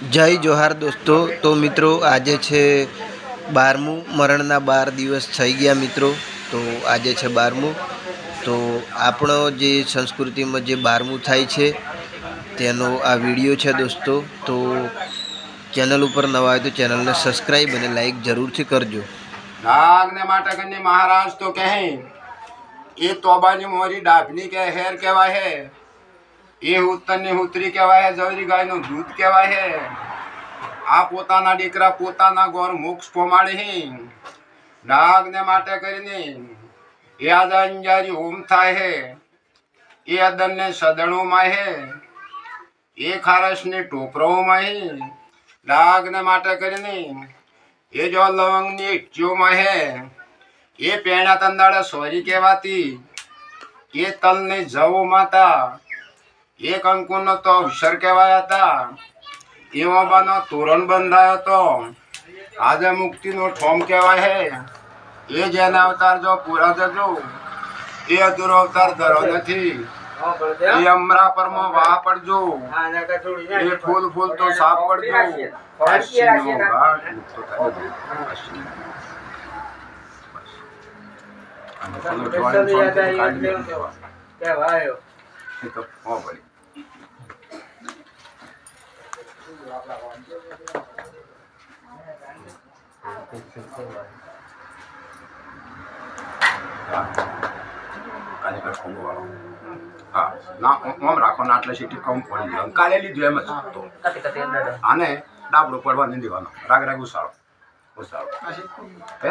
જય જોહાર દોસ્તો. તો મિત્રો, આજે છે બારમું. મરણના બાર દિવસ થઈ ગયા મિત્રો. તો આજે છે બારમું. તો આપણો જે સંસ્કૃતિમાં જે બારમું થાય છે, તેનો આ વીડિયો છે દોસ્તો. તો ચેનલ ઉપર નવા હોય તો ચેનલને સબસ્ક્રાઈબ અને લાઈક જરૂરથી કરજો. નાગને મહારાજ તો કહે, એ તોબાની મોરી ડાભની કે હેર કહેવાય હે. એ ઉત્તરની ઉતરી કહેવાય, જવરી ગાયનું દૂધ કહેવાય. હે આ પોતાના દીકરા પોતાના ગોર મોક્ષ પોમાડે હે. નાગને માટે કરીને એ આજ અંજારી ઓમ થાય હે. એ અદનને સદણોમાં હે. એ ખારસની ટોપરોમાં હે. નાગને માટે કરીને એ જો લવંગની ઇટચીઓમાં હે. એ પેણા તંદાળા સોરી કહેવાતી. એ તલની જવો માતા. એ કંકુનો તો અવસર કહેવાયા હતા. એવો બાનો તોરણ બંધાયો હતો. આજે મુક્તિનો ઠોમ કહેવાય હે એ જેના અવતાર જો પૂરા જજો એ અધૂરો અવતાર ધરો નથી. એ અમરા પરમાં વાહ પડજો. એ ફૂલ ફૂલ તો સાફ પડજો. અને પેલું એ તો હો વળી. કાલે રાગ રાગ ઉસાળો ઉસાળો હે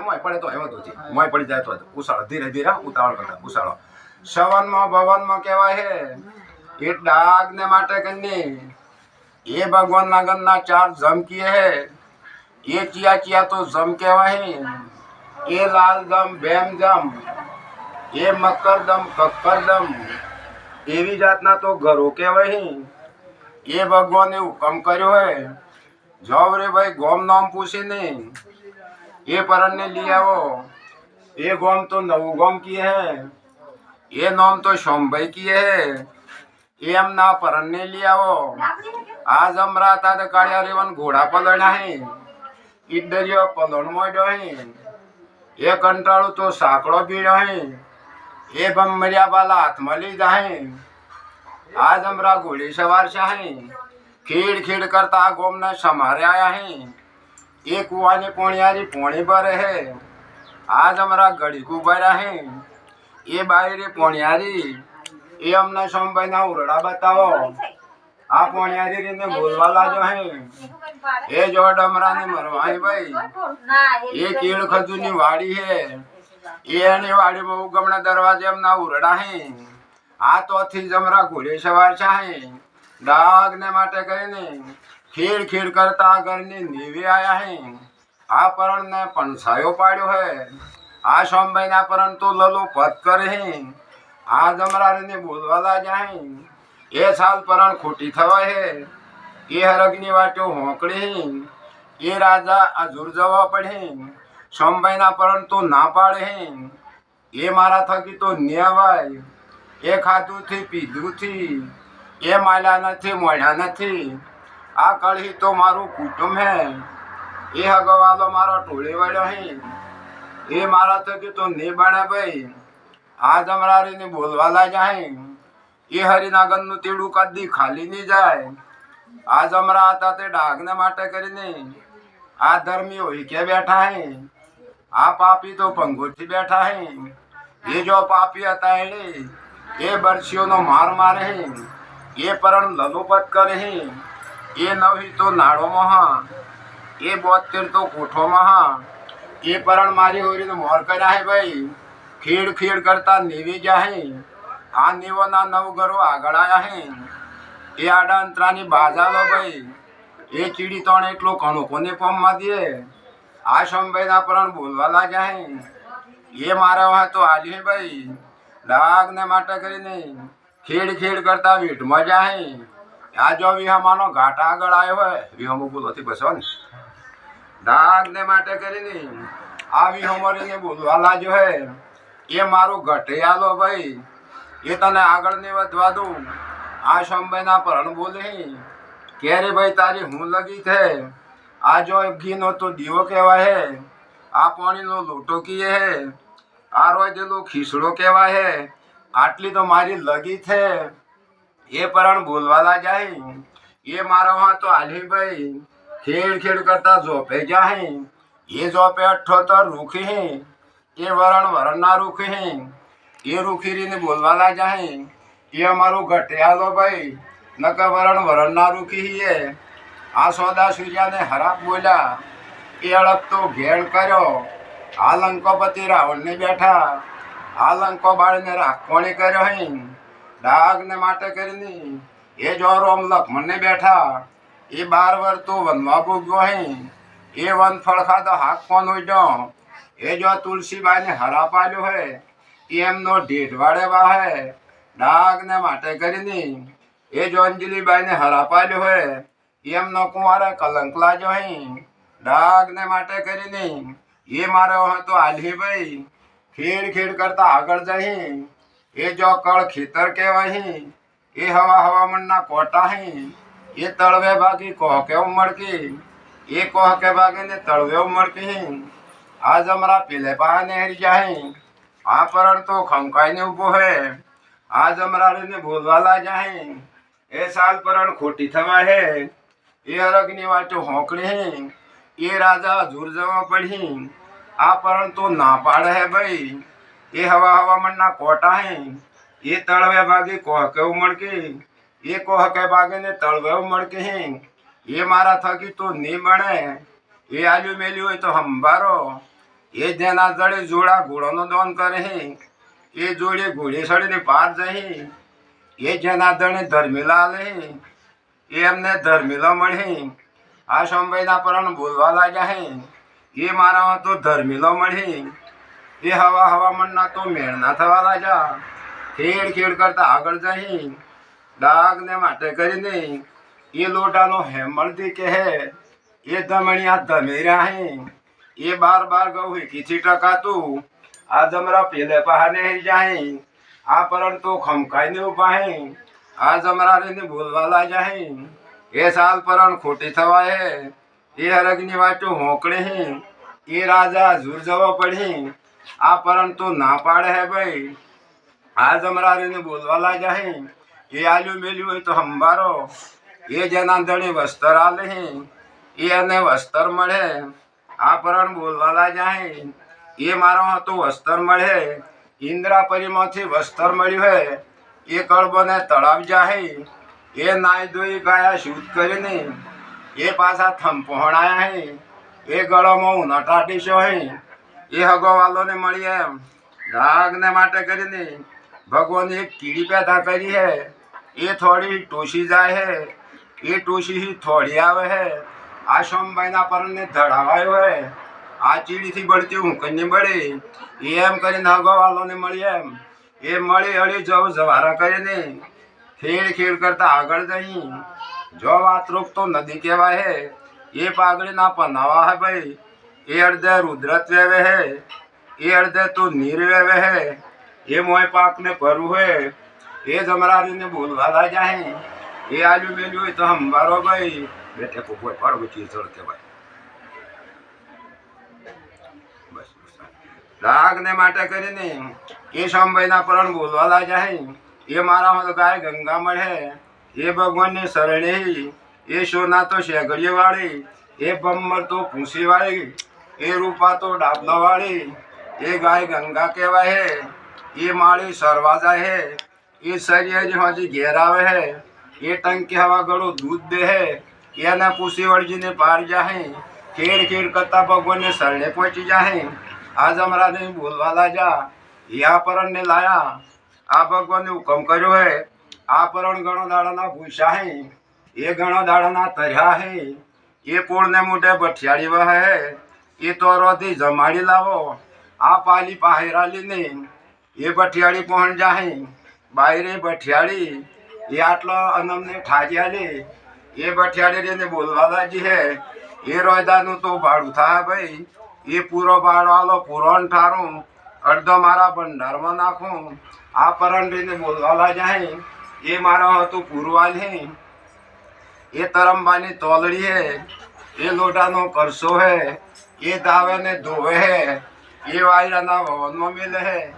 મોય પડે તો એવો તો મોય પડી જાય તો. ઉસાળો ધીરે ધીરે ઉતાવળ કરતા ઉસાળો સવનમાં ભવનમાં કહેવાય હે એ ડાગ ને માટે કરીને એ ભગવાન ના ગનના ચાર જમકીએ હે. એ ચિયા ચિયા તો જમ કહેવાય. એ લાલ દમ બેમ જમ એ મકર દમ કક્કર દમ એવી જાતના તો ઘરો કહેવાય. એ ભગવાને હુકમ કર્યો હે. જાવ રે ભાઈ, ગોમ નામ પૂછીને. એ પરણને લઈ આવો. એ ગોમ તો નવું ગોમ કીએ હે. એ નામ તો શોમભાઈ કીએ હે. એમ ના પરણને લઈ આવો. આજ અમરા તા કાળિયા રેવન ઘોડા પલણ હે. ઈડરિયો પલણ મોડ્યો હે. એ કંટાળો તો સાંકળો પીડ્યો હે. એ ભમરિયા બાલા હાથમાં લીધા હે. આજ અમરા ઘોડી સવાર છે હે. ખેડ ખેડ કરતા ગોમને સમારે આયા હે. એ કુવાની પોણિયારી પોણી ભરે હે. આજ અમરા ઘડી કુભર્યા હે. એ બાયરી પોણિયારી એ અમને સોમભાઈના ઉરડા બતાવો. આ પોણિયારી રીને બોલવા લાજો હે. એ જો ડમરાને મરવાય ભાઈ. એ કીડ ખજૂરની વાડી હે. એની વાડીમાં ઉગમણા દરવાજે એમના ઉરડા હે. આ તોથી થી જમરા ઘોડે સવાર છે ડાગ ને માટે કરીને ખીડ ખીડ કરતા ઘરની નીવી આયા હે. આ પરણ ને પણસાયો પાડ્યો હે. આ સોમભાઈ ના પરણ તો લલો પત કરે હે. આ જમરાને બોલવા લાગ્યા હે એ સાલ પરણ ખોટી થવા હે. એ હરગની વાટો હોંકળી એ રાજા અજુર જવા પડે સોમભાઈના પરણ તો ના પાડે એ મારા થકી તો ન્યાવાય. એ ખાધું થી પીધું થી એ માલ્યા નથી મળ્યા નથી આ કળી તો મારું કુટુંબ હે. એ હગવાલો મારો ટોળી વળ્યો હે. એ મારા થકી તો નહીં બને ભાઈ. આ જમરારીને બોલવા લાગ્યા હે એ હરિનાગરનું તેડું કદી ખાલી નહીં જાય. આ જમરા હતા તે ડાઘને માટે કરીને આ ધર્મી હોય કે બેઠા હે. આ પાપી તો પંગોથી બેઠા હે. એ જો પાપી હતા એને, એ બરસીઓનો માર મારે હે. એ પરણ લલુપત કરે હે. એ નવી તો નાળોમાં હા એ બોતેર તો કોઠોમાં હા એ પરણ મારી હોરીને મોર કર્યા હે ભાઈ. ખીડ ખેડ કરતા નેવે જાહે. આ નેવોના નવ ઘરો આગળ આયા હે. એ આડા અંતરાની બાજાલો ભાઈ. એ ચીડી તણ એટલો ઘણો કોને પમમાં દે? આ સોમભાઈના પરણ બોલવા લાગ્યા હે. એ મારા હા તો આલી ભાઈ. ડાગને માટે કરીને ખેડ ખેડ કરતા વીટ મજા હે. આ જો વિહામાનો ઘાટ આગળ આવ્યો હોય વિહામો બોલવાથી બસો ને. ડાગને માટે કરીને આ વિહમરીને બોલવા લાગ્યો હે. એ મારું ઘટિયાલો ભાઈ. એ તને આગળ ને વધવા દઉં આ શંભાઈના પરણ બોલે કે ભાઈ, તારી હું લગી છે? આ જો ઘીનો તો દીવો કહેવાય હે. આ પાણીનો લોટો કીએ હે. આ રોજેલો ખીસડો કહેવાય હે. આટલી તો મારી લગી છે. એ પરણ બોલવાલા જાય. એ મારો હા તો આલી ભાઈ. ખેડ ખેડ કરતા જોપે જાય. એ જોપે અઠ્ઠોતર રૂખી હે. એ વરણ વરણના રૂખ હે એ રૂખીરીને બોલવાલા હે એ અમારું ઘટિયાલો ભાઈ નક વરણ વરણના રૂખી હે આ સોદા સૂર્યાને હરાપ બોલ્યા એ અળગતો ઘેડ કર્યો. આ લંકોપતિ રાવણને બેઠા, આ લંકો બાળને રાખવાણી કર્યો હે ડાગને માટે કરીને એ જો રોમ લક્ષ્મણને બેઠા, એ બાર વર તો વનવા ભોગ્યો હે એ વન ફળ ખાધો હાક કોણ ઉડ્યો? એ જો તુલસીબાઈને હરા પાડ્યો હે એ એમનો ઢેઢવાડે વાહે ડાગને માટે કરીને એ જો અંજલિબાઈને હરા પાડ્યો હે, એમનો કુંવારે કલંક લાગ્યો હે. ડાગને માટે કરીને એ મારો હતો આલ્હીભાઈ, ખેડ ખેડ કરતા આગળ જઈ એ જો કળ ખેતર કહેવાય એ હવા હવામણના કોટા હે. એ તળવે ભાગી કોહ કે ઉમળકી એ કોહ કે ભાગીને તળવે ઉમળકી હે. આ જમરા પેલે પા હરી જાય આ પરણ તો ખમકાઈને ઊભો હે. આ જમરાડીને બોલવાલા જાય એ સાલ પરણ ખોટી થવા હે. એ અરગની વાટો હોંકણી હે. એ રાજા ઝુર જવા પડી. આ પરણ તો ના પાડે હે ભાઈ. એ હવા હવામાનના કોટા હે. એ તળવે ભાગે કોહ કે ઉમળકી એ કોહ કે ભાગીને તળવે ઉમળકી હે. એ મારા થકી તો નહીં બને એ આલ્યું મેલ્યું હોય તો હંભારો. એ જેના જડે જોડા ઘોડોનો દોન કરે એ જોડે ઘોડે સડીને પાર જઈ એ જેના દણે ધર્મિલા લે એ એમને ધર્મિલો મળે આ સંભાઈના પરણ બોલવા લાગ્યા હે, એ મારા તો ધર્મિલો મળે એ હવા હવામાનના તો મેળના થવા લાગ્યા. ખેડ ખેડ કરતા આગળ જઈ ડાગને માટે કરીને એ લોટાનો હેમળથી કહે એ ધમણિયા ધમેર્યા હે. એ બાર બાર ગૌ કીથી ટકાતું. આ જમરા પેલે પહાને જાય આ પરણ તો ખમકાઈને ઊભા હે. આ જમરા રહીને બોલવા જાય એ સાલ પરણ ખોટી થવાય હે. એ હરગની વાટું હોંકડે હે. એ રાજા ઝૂર જવો પડી આ પરણ તો ના પાડે હે ભાઈ. આ જમરા રહીને બોલવાલા જાય એ આલ્યું મેલ્યું હોય તો હંભારો. એ જેના ધણી વસ્ત્ર આલે એ એને વસ્ત્ર મળે. આ પરણ બોલવા લાગ્યા હે એ મારો હતો વસ્ત્ર મળે. ઇન્દ્રાપરીમાંથી વસ્ત્ર મળ્યું હે. એ કળબોને તળાવ જાહે. એ નાય ધોઈ ગયા શુદ્ધ કરીને. એ પાછા થંપોહણાયા હે. એ ગળોમાં ઉનટાટીશો હે. એ હગોવાલોને મળી એમ. ડાગને માટે કરીને ભગવાને એક કીડી પેદા કરી હે. એ થોડી ટોસી જાય હે. એ ટોસી થોડી આવે હે. આ સોમભાઈના પરને ધડાવાયો હે. આ ચીડીથી બળતી હું કંઈ બળી એમ કરીને હગવાલોને મળી એમ. એ મળી અળી જવ જવારા કરીને ખેડ ખેડ કરતા આગળ જઈ. જો વાતરૂપ તો નદી કહેવાય હે. એ પાઘડીના પનાવા હે ભાઈ. એ અડધે રુદ્રત વેવે હે. એ અડધે તો નીર વેવે હે. એ મોય પાકને ભરવું હે. એ જમરારીને બોલવા લાગ્યા હે. એ આજુ બેલું હોય તો હંભારો ભાઈ. બેઠે કોઈ પડવું જળ કહેવાય. બસ. રાગને માટે કરીને એ શામભાઈના પરણ બોલવા લાગ્યા હે. એ મારા હું ગાય ગંગા મળે એ ભગવાનની શરણે એ સોના તો શેગડીએ વાળી. એ બમ્મર તો ભૂસી વાળી. એ રૂપા તો ડાબલો વાળી. એ ગાય ગંગા કહેવાય હે. એ માળી સરવાજા હે. એ શરીર હજી ઘેર આવે હે. એ ટંકી હવા ગળું દૂધ દે હે. એને પૂસી વળજીને પાર જાહે, ખેડ ખેડ કરતા ભગવાનને શરણે પહોંચી જાહે. આ જમરાને બોલવા લાજા યા પરણને લાયા. આ ભગવાનને હુકમ કર્યો હે, આ પરણ ઘણો દાડાના ભૂસા હે એ ઘણો દાડાના તર્યા હે. એ પૂળને મોઢે બઠિયાળી વહે એ તોરોથી જમાડી લાવો. આ પાલી પાહેરાલીને એ બઠિયાળી પહોંચ જાહે. બાયરે બઠિયાળી એ આટલો અનમને ઠાજ્યા લે. એ ભઠિયાળી રહીને બોલવા લાગી હે. એ રોયદાનું તો ભાડું થાય ભાઈ. એ પૂરો ભાડો આલો, પૂરો ઠારું અડધો મારા ભંડારમાં નાખું. આ પરણ બોલવાલા હે. એ મારા હતું પૂરવાલ હે. એ તરંબાની તોલડી હે. એ લોટાનો કરસો હે. એ દાવે ને ધોવે હે. એ વાયરાના ભવનમાં મેલે હે.